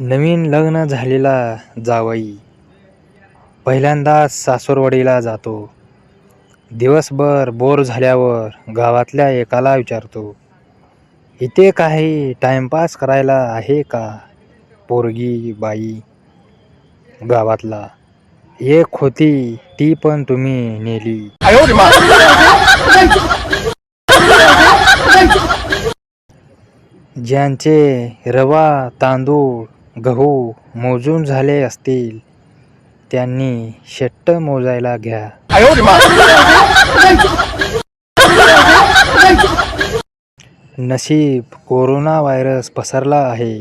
नवीन लग्न झालेला जावई. पहिल्यांदाच सासूरवडीला जातो. दिवसभर बोर झाल्यावर गावातल्या एकाला विचारतो इथे काही टाइमपास करायला आहे का पोरगी बाई? गावातला एक होती ती पण तुम्ही नेली. ज्यांचे रवा तांदूळ गहू मोजून झाले असतील त्यांनी शेट्ट मोजायला घ्या. नशीब कोरोना व्हायरस पसरला आहे.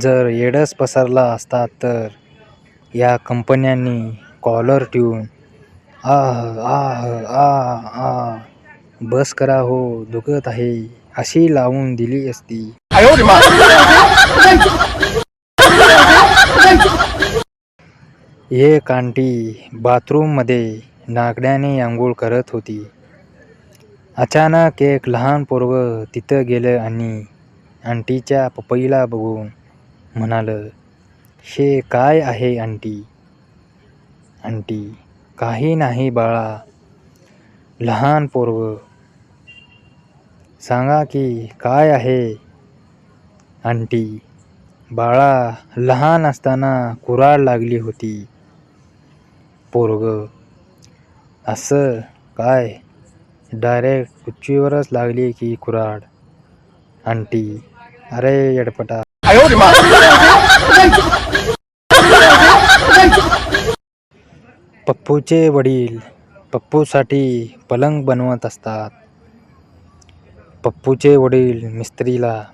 जर एडस पसरला असता तर या कंपन्यांनी कॉलर ट्यून आह आह आ आ बस करा हो दुखत आहे अशी लावून दिली असती. एक आंटी बाथरूममध्ये नागड्याने आंघोळ करत होती. अचानक एक लहान पोरग तिथं गेलं आणि आंटीच्या पपईला बघून म्हणालं शे काय आहे आंटी? आंटी काही नाही बाळा. लहान पोरग सांगा की काय आहे? आंटी. बाळा लहान असताना कुऱ्हाड लागली होती. पोरग. असं काय? डायरेक्ट उच्चीवरच लागली की कुऱ्हाड. आंटी. अरे येडपटा. पप्पूचे वडील पप्पूसाठी पलंग बनवत असतात. पप्पूचे वडील मिस्त्रीला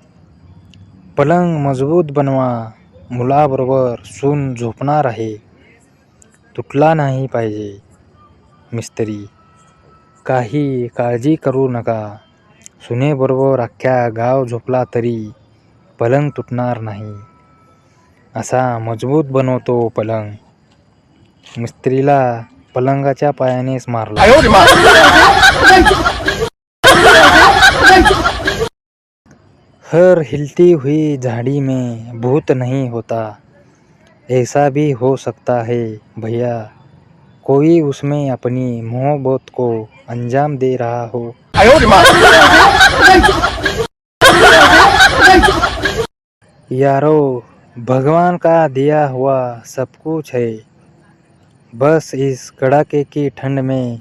पलंग मजबूत बनवा मुलाबरोबर सून झोपणार आहे. तुटला नाही पाहिजे मिस्त्री. काही काळजी करू नका. सुनेबरोबर अख्ख्या गाव झोपला तरी पलंग तुटणार नाही. असा मजबूत बनवतो पलंग. मिस्त्रीला पलंगाच्या पायानेच मारला. हर हिलती हुई झाड़ी में भूत नहीं होता। ऐसा भी हो सकता है भैया। कोई उसमें अपनी मोहब्बत को अंजाम दे रहा हो। यारो, भगवान का दिया हुआ सब कुछ है। बस इस कड़ाके की ठंड में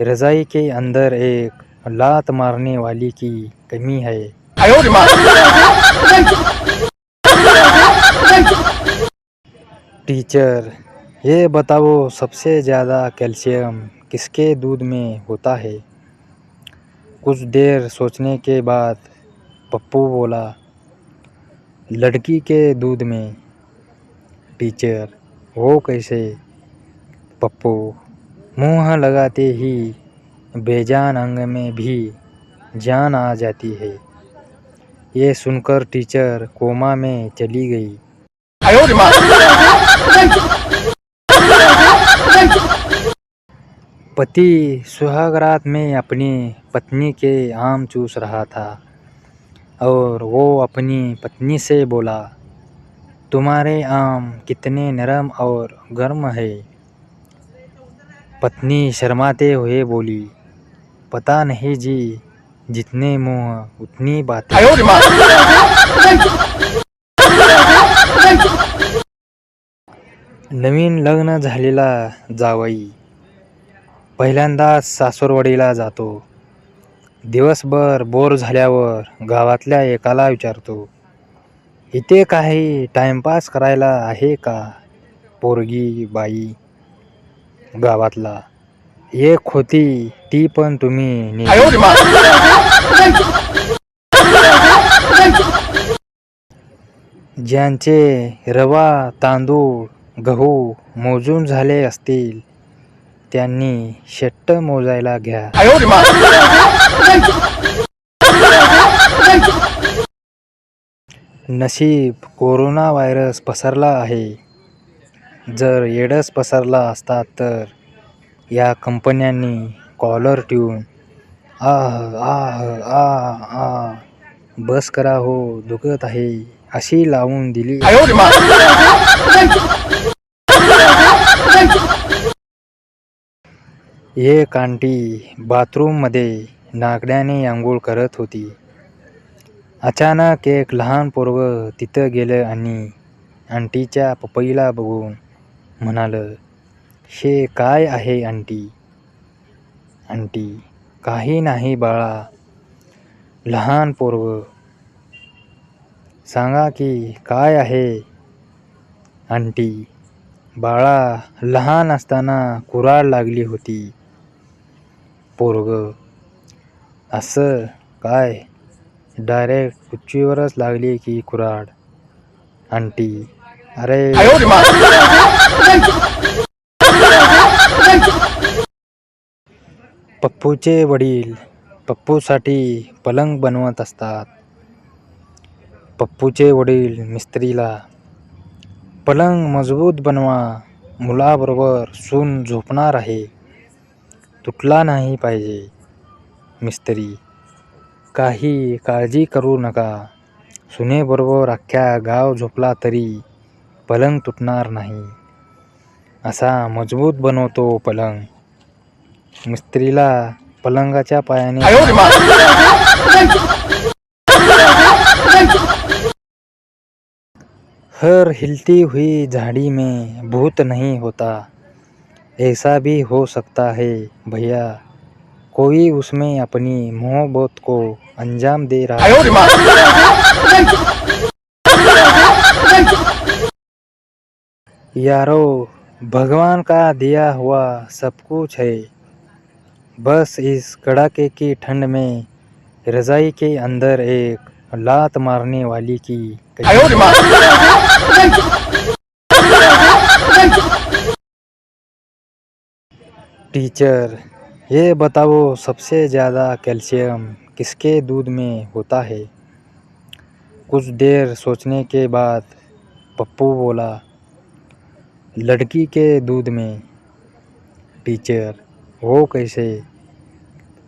रजाई के अंदर एक लात मारने वाली की कमी है। टीचर ये बताओ सबसे ज़्यादा कैल्शियम किसके दूध में होता है? कुछ देर सोचने के बाद पप्पू बोला, लड़की के दूध में। टीचर वो कैसे? पप्पू, मुँह लगाते ही बेजान अंग में भी जान आ जाती है। ये सुनकर टीचर कोमा में चली गई। पति सुहागरात में अपनी पत्नी के आम चूस रहा था और वो अपनी पत्नी से बोला, तुम्हारे आम कितने नरम और गर्म है? पत्नी शर्माते हुए बोली, पता नहीं जी जितने मुंह उतनी बातें। नवीन लग्न झालेला जावई पहिल्यांदाच सासूरवाडीला जातो. दिवसभर बोर झाल्यावर गावातल्या एकाला विचारतो इथे काही टाइमपास करायला आहे का पोरगी बाई गावातला? एक होती ती पण तुम्ही. ज्यांचे रवा तांदूळ गहू मोजून झाले असतील त्यांनी शेट्ट मोजायला घ्या नशीब कोरोना व्हायरस पसरला आहे जर एडस पसरला असता तर या कंपन्यांनी कॉलर ट्यून आह आह आ आ बस करा हो दुखत आहे अशी लावून दिली. एक आंटी बाथरूममध्ये नागड्याने आंघोळ करत होती. अचानक एक लहान पोरग तिथं गेलं आणि आंटीच्या पपईला बघून म्हणालं शे काय आहे आंटी? आंटी काही नाही बाळा. लहान पोरग सांगा की काय आहे? आंटी बाळा लहान असताना कुऱ्हाड लागली होती. पोरग असं काय? डायरेक्ट उच्चीवरच लागली की कुऱ्हाड आंटी अरे पप्पूचे वडील पप्पूसाठी पलंग बनवत असतात. पप्पूचे वडील मिस्त्रीला पलंग मजबूत बनवा मुलाबरोबर सून झोपणार आहे. तुटला नाही पाहिजे मिस्त्री. काही काळजी करू नका. सुनेबरोबर अख्ख्या गाव झोपला तरी पलंग तुटणार नाही. असा मजबूत बनवतो पलंग. मिस्त्रीला पलंगाच्या पायाने हर हिलती हुई झाड़ी में भूत नहीं होता। ऐसा भी हो सकता है भैया। कोई उसमें अपनी मोहब्बत को अंजाम दे रहा है। यारो भगवान का दिया हुआ सब कुछ है। बस इस कड़ाके की ठंड में रजाई के अंदर एक लात मारने वाली की टीचर ये बताओ सबसे ज़्यादा कैल्शियम किसके दूध में होता है? कुछ देर सोचने के बाद पप्पू बोला लड़की के दूध में। टीचर वो कैसे?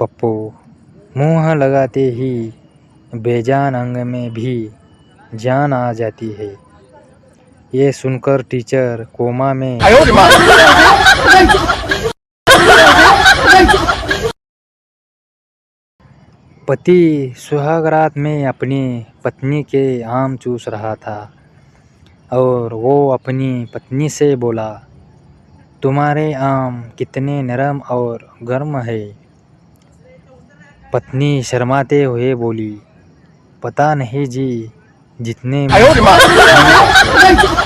पप्पू, मुँह लगाते ही बेजान अंग में भी जान आ जाती है। ये सुनकर टीचर कोमा में पति सुहागरात में अपनी पत्नी के आम चूस रहा था और वो अपनी पत्नी से बोला तुम्हारे आम कितने नरम और गर्म है। पत्नी शर्माते हुए बोली पता नहीं जी जितने